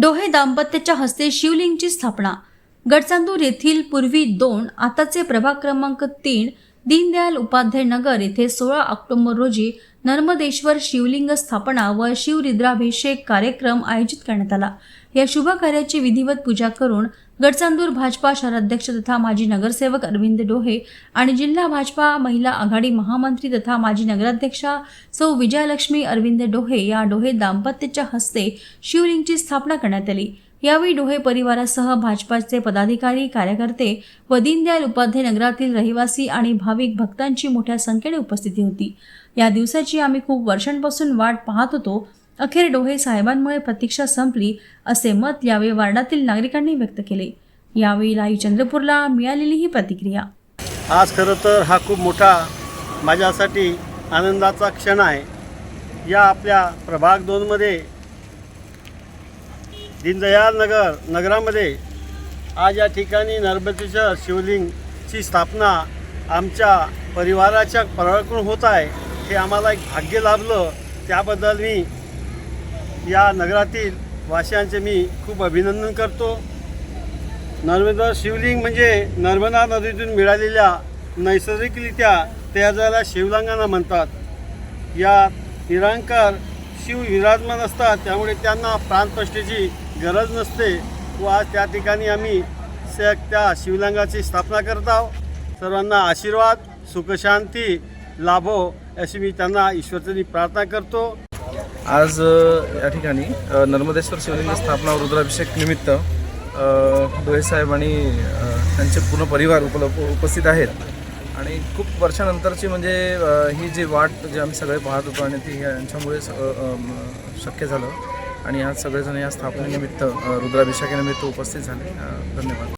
डोहे दाम्पत्याच्या हस्ते शिवलिंगची स्थापना. गडचांदूर येथील पूर्वी दोन आताचे प्रभाग क्रमांक तीन दीनदयाल उपाध्याय नगर येथे सोळा ऑक्टोबर रोजी नर्मदेश्वर शिवलिंग स्थापना व शिवरुद्राभिषेक कार्यक्रम आयोजित करण्यात आला. या शुभ कार्याची विधिवत पूजा करून गडचांदूर भाजपा शहराध्यक्ष तथा माजी नगरसेवक अरविंद डोहे आणि जिल्हा भाजपा महिला आघाडी महामंत्री तथा माजी नगराध्यक्षा सौ विजयालक्ष्मी अरविंद डोहे या डोहे दाम्पत्याच्या हस्ते शिवलिंगची स्थापना करण्यात आली. यावेळी डोहे परिवारासह भाजपाचे पदाधिकारी कार्यकर्ते व दीनदयाल उपाध्याय नगरातील रहिवासी आणि भाविक भक्तांची मोठ्या संख्येने उपस्थिती होती. या दिवसाची आम्ही खूप वर्षांपासून वाट पाहत होतो. अखेर डोहे साहेबांमुळे प्रतीक्षा संपली असे मत यावेळी वार्डातील नागरिकांनी व्यक्त केले. यावेळी लाई चंद्रपूरला मिळालेली ही प्रतिक्रिया. आज खरं तर हा खूप मोठा माझ्यासाठी आनंदाचा क्षण आहे. या आपल्या प्रभाग दोनमध्ये दीनदयाल नगर नगरामध्ये आज या ठिकाणी नर्मदेश्वर शिवलिंगची स्थापना आमच्या परिवाराच्या परिवाराकडून होत आहे. हे आम्हाला एक भाग्य लाभलं. त्याबद्दल मी या नगरातील वासियांचे मी खूप अभिनंदन करतो. नर्मदा शिवलिंग म्हणजे नर्मदा नदीतून मिळालेल्या नैसर्गिकरित्या तयार झालेल्या शिवलिंगांना म्हणतात. या निरांकार शिव विराजमान असतात त्यामुळे त्यांना प्राणप्रष्ठेची गरज नसते व आज त्या ठिकाणी आम्ही स त्या शिवलिंगाची स्थापना करत आहोत. सर्वांना आशीर्वाद सुखशांती लाभो अशी मी त्यांना ईश्वरचनी प्रार्थना करतो. आज या ठिकाणी नर्मदेश्वर शिवलिंग स्थापना व रुद्राभिषेक निमित्त डोळे साहेब आणि त्यांचे पूर्ण परिवार उपलब्ध उपस्थित आहेत. आणि खूप वर्षानंतरची म्हणजे ही जी वाट जी आम्ही सगळे पाहत होतो आणि ती यांच्यामुळे स- म, शक्य झालं. आणि आज सगळेजण या स्थापनेनिमित्त रुद्राभिषेकानिमित्त उपस्थित झाले. धन्यवाद.